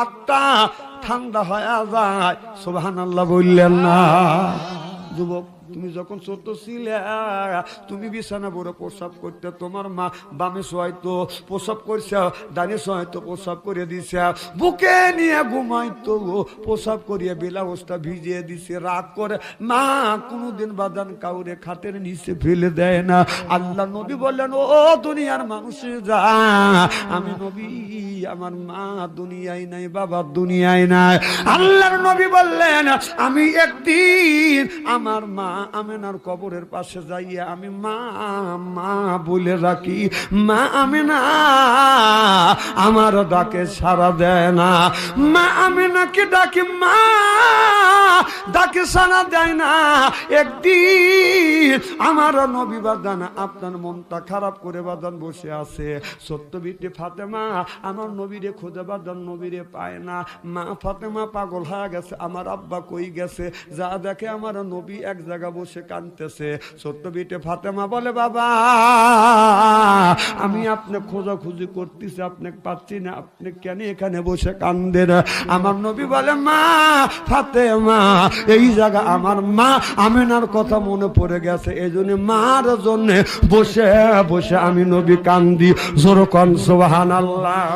আত্মা ঠান্ডা হয়ে যায়। আল্লাহ বললেন না। যুবক, তুমি যখন ছোট ছিলে, তুমি বিছানা বড় প্রসাব করতে তোমার মা বামে প্রসাব করছে, ডানে হয়তো প্রসাব করে দিছে। বুকে নিয়ে ঘুমাইতো, প্রসাব করিয়ে বেলাবস্তা ভিজিয়ে দিছে। রাগ করে মা কোনোদিন বাদান কাউরে খাটের নিচে ফেলে দেয় না। আল্লাহ নবী বললেন, ও দুনিয়ার মানুষ যা আমি নবী আমার মা দুনিয়ায় নাই, বাবা দুনিয়ায় নাই। আল্লাহর নবী বললেন, আমি একদিন আমার মা আমেনার কবরের পাশে যাইয়া আমি মা মা বলে রাখি, মা আমেনা আমার ডাকে সারা দেয় না। মা আমেনাকে ডাকি মা সারা দেয় না। একদিন আমার নবী বাদান আপনার মনটা খারাপ করে বাদান বসে আছে। সত্য বিটি ফাতেমা, আমার নবীরে খুঁজে বাদান নবীরে পায় না। মা ফাতেমা পাগল হয়ে গেছে, আমার আব্বা কই গেছে? যা দেখে আমার নবী এক জায়গা বসে কানতেছে সত্য বিটে ফাতেমা বলে, বাবা আমি আপনি খোঁজাখুঁজি করতেছি, আপনি পাচ্ছি না, আপনি কেন এখানে বসে কান্দেন? আমার নবী বলে, মা ফাতে মা এই জায়গা আমার মা। আমিনার কথা মনে পড়ে গেছে এই জন্য মার জন্যে বসে বসে আমি নবী কান্দি। জোর কন সোহান আল্লাহ